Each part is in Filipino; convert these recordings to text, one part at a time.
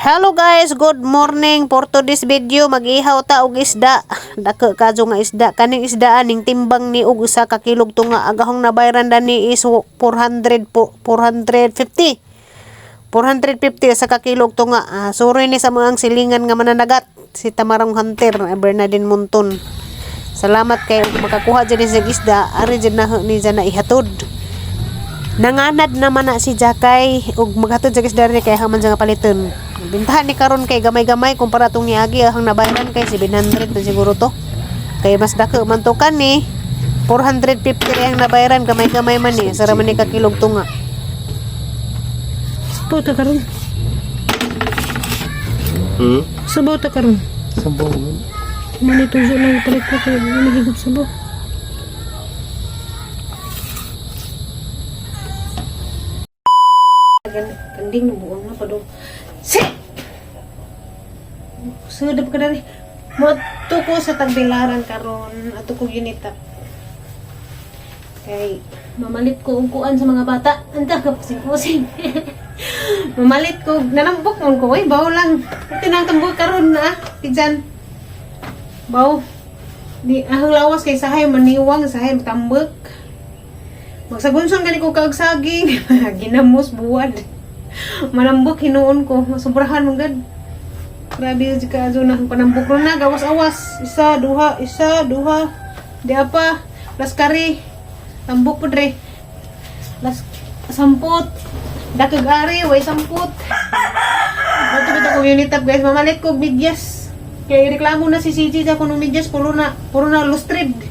Hello guys, good morning. For today's video, mag-ihaw ta og isda. Dako kadyo nga isda. Kaning isda aning timbang ni og usa ka kilog tunga agahong nabayran dani is 400 po 450. 450 sa kakilog tunga. Ah, suri ni sa mga silingan nga mananagat si Tamarang Hunter, Bernardine Monton. Salamat kay makakuha dyan sa isda, ari dyan na ni dyan na ihatod. Nanganad naman na si Jakay ug maghatod sa isda rin kay haman nga paliton. Bintahan ni karon kay gamay-gamay kumpara tong niagi ang nabayaran kay 700 na siguro to. Kay mas dako man to kan ni 450 rin ang nabayaran gamay-gamay man ni sara man ni kakilog tunga. Sabaw ta karon. Hmm? Sabaw ta karon. Sabaw. Manito sa lang palit ko kay nagigib sabaw. Kanding buong na pa do. Si! Sudap ka dari. Moto ko sa tagbilaran karon ato ko unitap. Kay mamalit ko og kuan sa mga bata. Anta ka pusing-pusing. mamalit ko nanambok mon ko ay baw lang. Ito tambok karon na. Tidyan. Baw. Di ahang lawas kay sahay maniwang sahay tambok. Magsabunson gani ko kag saging. Ginamos buwad. Manambok hinuon ko. Sobrahan mong gad. Grabe yung ka zo na panambok ron na gawas-awas. Isa, duha, isa, duha. Di apa. Plus kari. Tambok po dre. Plus samput. Dakag ari, way samput. Bato bito ko unit up guys. Mamalit ko bidyas. Kaya reklamo na si CJ sa kuno medyas. Puro na, puro na lustred.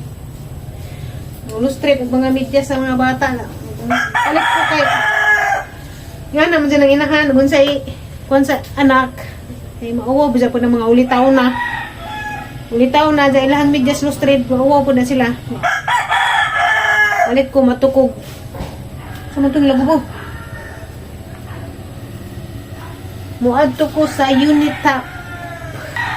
Lustred ug mga medyas sa mga bata na. Alit ko kay nga naman dyan ang inahan, kung sa, kung sa anak, ay mauwa po siya po ng mga ulitaw na. Ulitaw na, dyan ilang medyas lustred, mauwa po na sila. Alit ko, matukog. Sama itong labubo. Muadto ko sa unit top.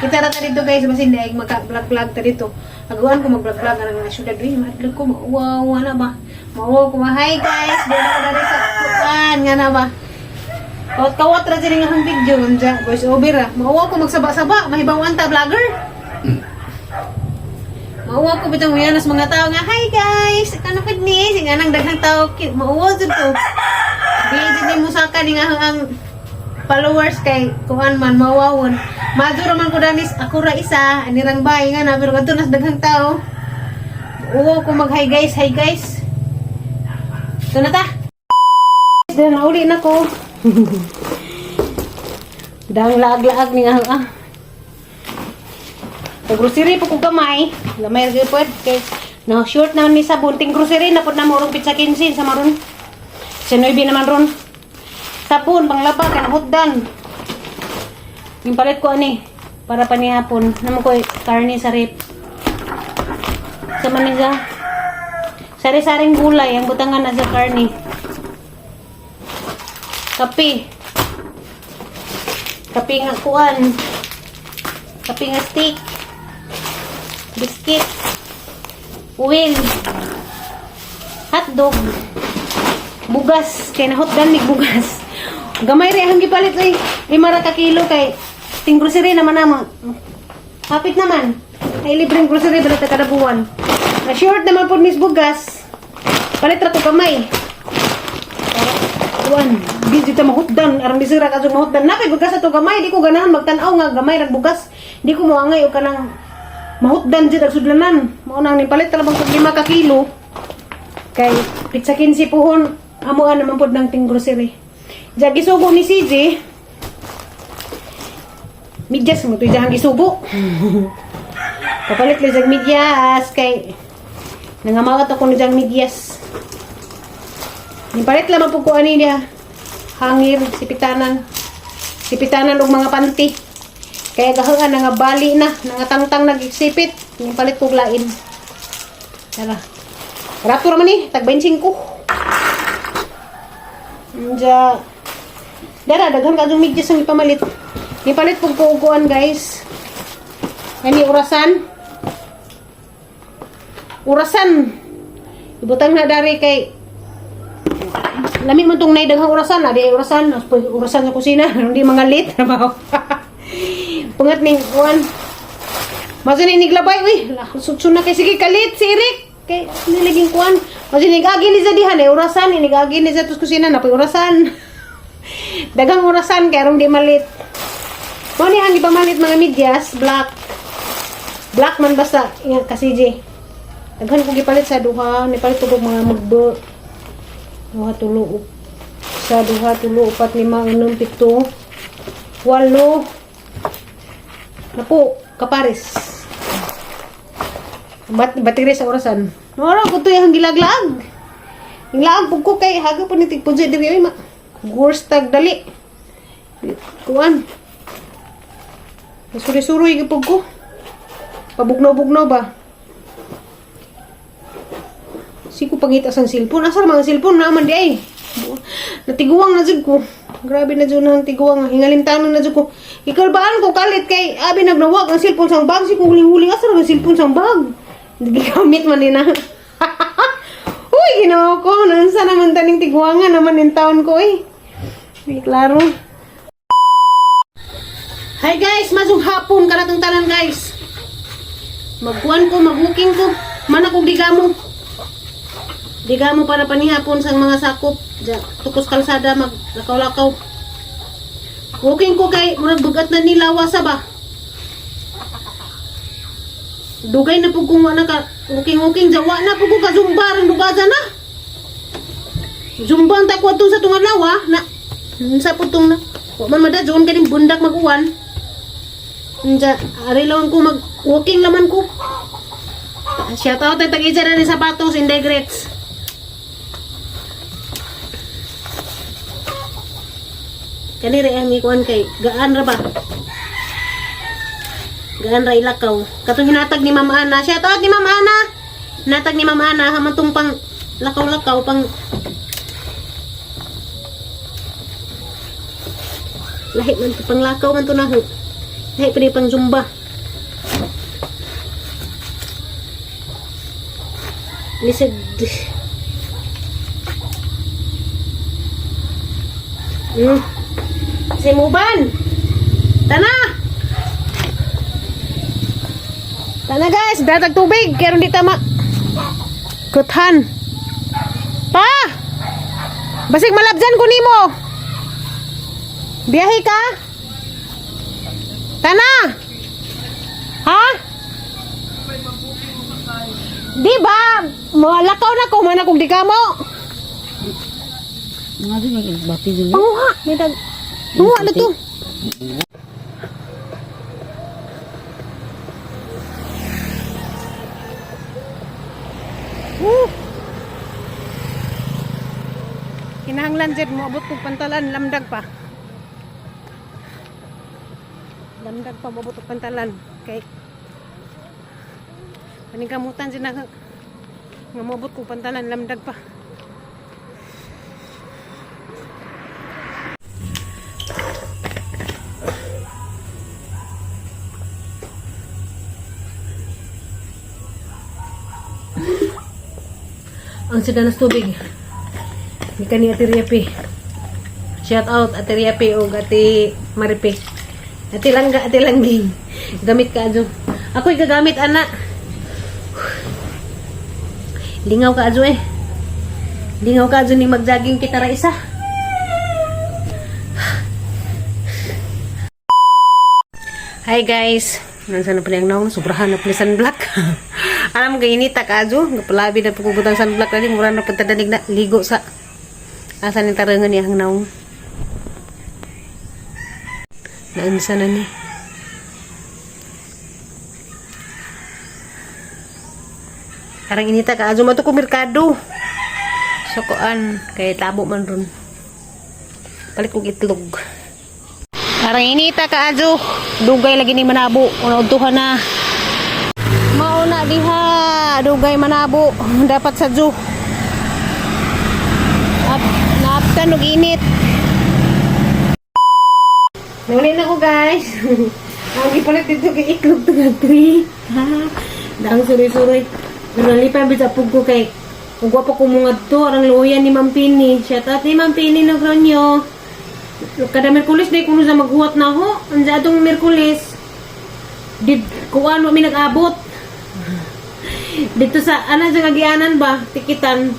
Kita ra ta dito guys, masin ay magka-vlog-vlog ta dito. Agawan ko mag-vlog-vlog ang syudad. Uy, madlog ko, mauwa, wala ba? Mauwa ko, hi guys, dito ko dari sa kuan, nga na ba? Kawat kawat ra sila nga video unja voice over ah. Mauwa ko magsaba-saba, mahibawan ta vlogger. Mauwa ko bitang uyanas mga tao nga, hi guys, kano pud ni, sing anang daghang tao, ki- mauwa jud to. Di jud mo saka ni nga ang followers kay kuan man mawawon. Maduro man ko danis ako ra isa, anirang bay nga na pero kadto nas daghang tao. Mauwa ko mag hi guys, hi guys. Ito na ta. Dahil nauli na ko. Dang laag-laag ni nga ah. Sa grocery po ko gamay. Gamay rin po kay no short naman ni sabon ting grocery na po na morong pizza 15 sa maron. Sa 9 naman ron. Sabon panglaba kan hotdan. Yung palit ko ani para panihapon. Namo ko karne sa rip. Sa manila. Sari-saring gulay ang butangan na sa karne. Kape. Kape nga kuan. Kape nga steak. Biscuit. Uwin. Hotdog. Bugas. Kay nahot ganig bugas. Gamay rin ang gipalit ay lima ra ka kilo kay ting grocery naman naman. Hapit naman. Ay libreng grocery bala ta kada buwan. Na short naman po nis bugas. Palit ra ko kamay. Kuan, di dito mahutdan, aram bisira ka sa mahutdan. Napay bugas ato gamay, di ko ganahan magtan-aw nga gamay rag bugas. Di ko moangay og kanang mahutdan jud ang sudlanan. Mao nang nipalit talabang kog 5 ka kilo. Kay pizza 15 puhon, amuan naman pod ng ting grocery. Diya gisugo ni CJ. Midyas mo to diyan gisugo. Kapalit lang jag midyas kay nangamawat ako ni jag midyas. Nipalit ko ani niya. Hangir, sipitanan. Sipitanan og mga panty. Kaya gahangan nga bali na, nga tangtang nagsipit. Nipalit ko lain. Tara. Raptor man ni, tag 25. Diya. Dara, daghan ka yung medyas ang ipamalit. Nipalit ko ko uguan guys. Ani urasan. Urasan. Ibutang na dari kay lami man tong naidaghang orasan, adi orasan, orasan sa kusina, hindi mga trabaho. Pungat ning kuan. Maso ni niglabay, uy, sutsun na kay sige kalit si Eric. Kay nilaging kuan. Maso ni gagi ni sa dihan, eh, orasan, ni gagi ni sa kusina, napoy orasan. Dagang orasan, kaya arong di malit. Mo ni ang ipamalit mga medyas, black. Black man basta, yan, kasi J. Daghan ko gipalit sa duha, nipalit ko kog mga mugdo. Duha tulo, sa duha tulo, upat, lima, unom, pito, walo, Napo, kapares. Bat battery sa orasan. Nora ko to yung gilaglag. Yung laang pug ko kay haga po ni tigpunsa diri ma. Worst tag dali. Kuan. Suri-suri gipug ko. Pabugnaw-bugnaw ba? Si ko pangita sang cellphone. Asa mga cellphone naman di ay. Natiguang na jud ko. Grabe na jud nang tiguang. Hingalimtanon na jud ko. Ikalbaan ko kalit kay abi nagnawag ang cellphone sang bag. Si ko huling-huling asa ang cellphone sang bag. Gigamit man din na. Uy, ginawa ko. Nansa naman taning tiguangan naman yung taon ko eh. Di klaro. Hi guys, masong hapon karatong tanan guys. Magkuan ko, mag-booking ko. Man akong digamo. Digamo para panihapon sang mga sakop. Tukos kalsada, mag lakaw-lakaw. Booking ko kay, murag dugat na nilawa sa ba. Dugay na po kung wala ka, uking-uking, jawa na po ko ka zumba, ang dugaza na. Zumba ang takwa to sa tunga lawa, na, sa po tong na, wa man madadyon, kaning bundak mag-uwan. Nja, ari lang ko mag-walking laman ko. Shout out ay tag-isa na ni sapatos, hindi grits. Kanire ang ikuan kay gaan ra ba? Gaan ra ilakaw. Katong hinatag ni Mama Ana. Shout out ni Mama Ana. Hinatag ni Mama Ana hamantong pang lakaw-lakaw pang lahi man to pang lakaw man to na. Lahi pa pang zumba. Lisod. Hmm. Si Muban. Tana. Tana guys, datag tubig. Kaya di tama. Kuthan. Pa! Basig malabjan ko nimo. Biyahe ka? Tana! Ha? Di ba? Malakaw na ko, man akong di ka mo. Nga din, nagbati din. Panguha. May dag... Panguha na to. Woo! Kinahanglan dyan mo abot kong pantalan, lamdag pa. Lamdag pa, mabot kong pantalan. Kay paningkamutan dyan na nga mabot kong pantalan, lamdag pa. ang sidanas tubig. Ni kani Ate Riapi. Shout out Ate Riapi o Ate Maripi. Ate Langga, Ate Langging. Gamit ka adyo. Ako'y gagamit ana. Lingaw ka adyo eh. Lingaw ka adyo ni magjaging kita ra isa. Hi guys. Nansa na pala yung naong sobrahan na pala sunblock. Alam mo gainita ka adyo. Gapalabi na pagkubutang sunblock na Mura na pagtadanig na ligo sa asa ni tarangan niya ang naong. Naansa na ni. Karang inita ka adyo mato ko merkado. So kuan kay tabo man ron. Palit kong itlog. Parang inita ka adyo. Dugay lagi ni manabo. Una utuhan na. Mauna diha. Dugay manabo. Dapat sa ju. At naaptan og init. Nangunin ako guys. Ang ipalit dito kay iklog to nga tree. Ha? Dang suri-suri. Nalipay bisa pug ko kay Kung gwapo ko mga to, arang luyan ni Ma'am Pini. Shout out ni Ma'am Pini ng Gronyo. Kada Merkulis day kuno sa maghuwat na ho. Anja atong Merkulis. Did kuan mo mi nag-abot. Dito sa ana sa kagianan ba tikitan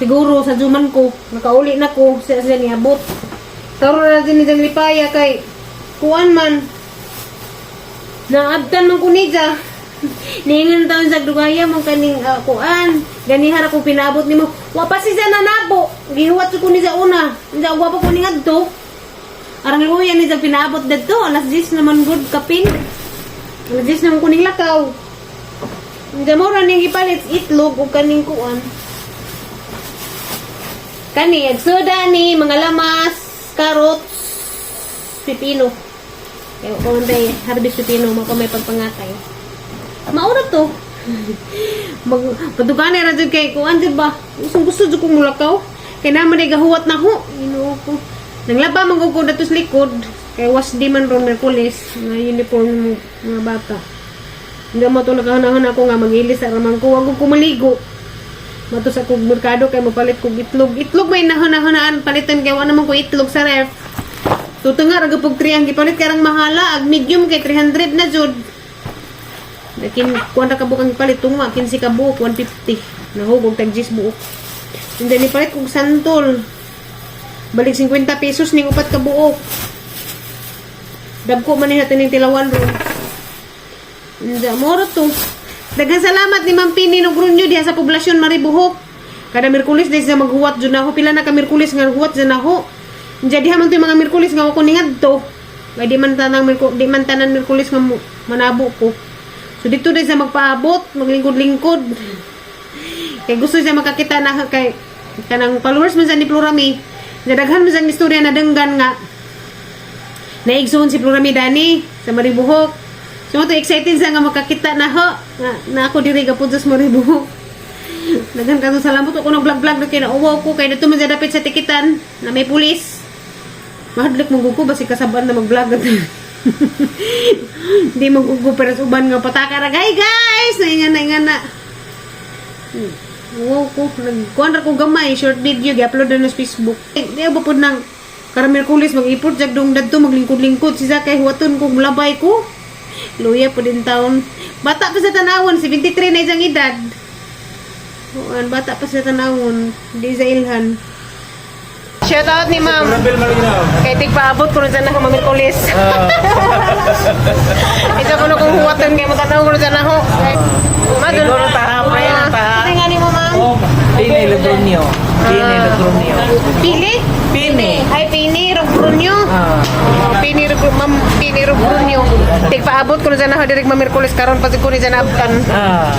siguro sa juman ko nakauli na ko sa sa niabot. Karon na din nang lipaya kay kuan man naabtan man ko ni ja. Ningan taon sa dugaya mo kaning ah, kuan. Ganihara ko pinabot nimo. Wa pa si sa nanabo. Gihuwat ko ni sa una. Nga wa pa ko ni. Arang luya ni sa pinabot dadto. Alas 10 naman good kapin. Alas 10 naman kuning lakaw. Nga mo ra ning ipalit itlog ug kaning kuan. Kani soda ni mga lamas, carrots, pipino. Kaya ko day harvest pipino mo may pagpangatay. Maura to. Mag padugan ra jud kay kuan jud ba. Gusto gusto jud ko mulakaw. Kay naman ay gahuwat na ho. Ino ko. Nanglaba man ko dato sa likod. Kay was di man ron Merkulis nga uniform ng mga bata. Hindi mo to nakahanahon ako nga magilis sa raman ko. Wag ko maligo. Mato sa kog merkado kay mapalit kog itlog. Itlog may nahana-hanaan palitan kay wala naman ko itlog sa ref. Tutunga ra gapog 3 ang gipalit karang mahala ag medium kay 300 na jud. Lakin kuan ra ka bukang palit tunga 15 ka buok 150. Nahugog tag 10 buok. And then ipalit kog santol. Balik 50 pesos ning upat ka buok. Dagko man ni natin ning tilawan ron. Hindi, moro to. Daghang salamat ni Ma'am Pini no Grunyo diha sa poblasyon Maribuhok. Kada Merkulis dahil sa maghuwat dyan. Pila na ka Merkulis nga huwat dyan ako. Diyan diha man to mga Merkulis nga ako ningad to. Kaya di man tanang Merku- di man tanan Merkulis nga manabo ko. So dito dahil sa magpaabot, maglingkod-lingkod. Kaya gusto siya makakita na kay kanang followers man sa ni Plurami. Nadaghan man sa istorya na denggan nga naigsoon si Plurami Dani sa Maribuhok. So, ito excited sa nga makakita na ho. Na, na ako diri po sa Maribuhok. Naghan ka sa lamot ako ng vlog-vlog na kinauwaw ko. Kaya dito man siya dapit sa tikitan na may pulis. Mahadlik mong gugo basi kasaban na mag-vlog. Hindi mag-ugo pero uban nga pataka ra. Hi guys! Naingan na, na. Hmm. Wow ko. Nagkuhan ra ko gamay. Short video. Gi-upload na sa Facebook. Eh, Di ba po nang karamel kulis mag-iport. Jag dong dadto maglingkod-lingkod. Sisa kay huwaton ko labay ko. Luya po din taon. Bata pa sa tanawon, 73 na isang edad. Uwan, bata pa sa tanawon. Di sa ilhan. Shout out ni ma'am. Rabel Malinaw. Kay tig paabot ko na dyan ako mamikulis. Isa ko na kung huwatan kay matanaw ko na dyan ako. Madul. Siguro tahapon yan, ta. Nga ni mo ma'am? Pini Lugronio. Pini Lugronio. Pili? Pini. Ay, Pini, Rubrunyo. Ah. Oh, Pini, Rub- ma'am, Pini, Rubrunyo. Tig paabot ko na dyan ako direk mamirkulis karon pati ko ni dyan abtan. Ah.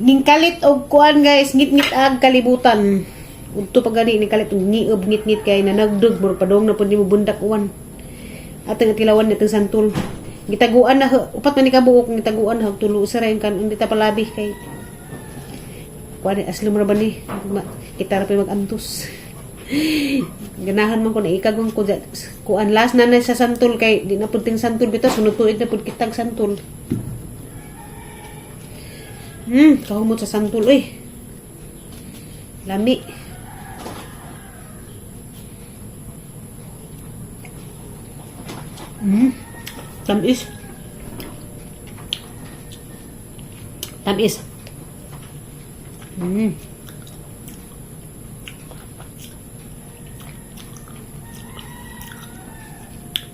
Ning kalit og kuan guys, ngit-ngit ag kalibutan. Udto pa gani ning kalit og ngiub ngit-ngit kay na nagdug bur padong na pud mo bundak uwan. At ang tilawan nitong santol. Gitaguan na upat man ni kabuok gitaguan na og tulo sa rayon kan undi ta palabi kay kuan aslum ra ba kita ra pa magantos. Ganahan man ko na ikagong ko kuan last na na sa santol kay di na pud santol bitaw sunod tuig na pud kitag santol. Hmm, kahumot sa santol, uy. Lami. Hmm, tamis. Tamis. Hmm.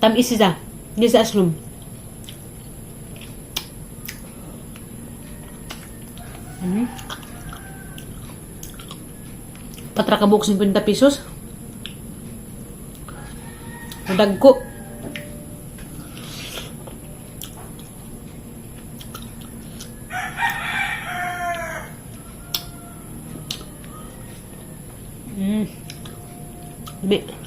Tamis siya. Hindi aslum. Patra ka buok 50 pesos. Dagko. Mm. Dami.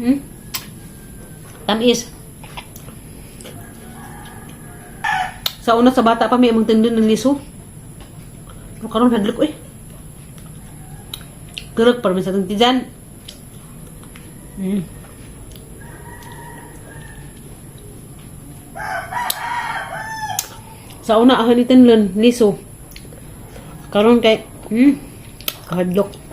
Hmm? Tamis. Sa una sa bata pa may amang tindon ng liso. Pero karon hadlok eh. Kurog para sa tijan. Mm. Sa una, ahanitan lun, liso. Karon kay, hmm, kahadlok.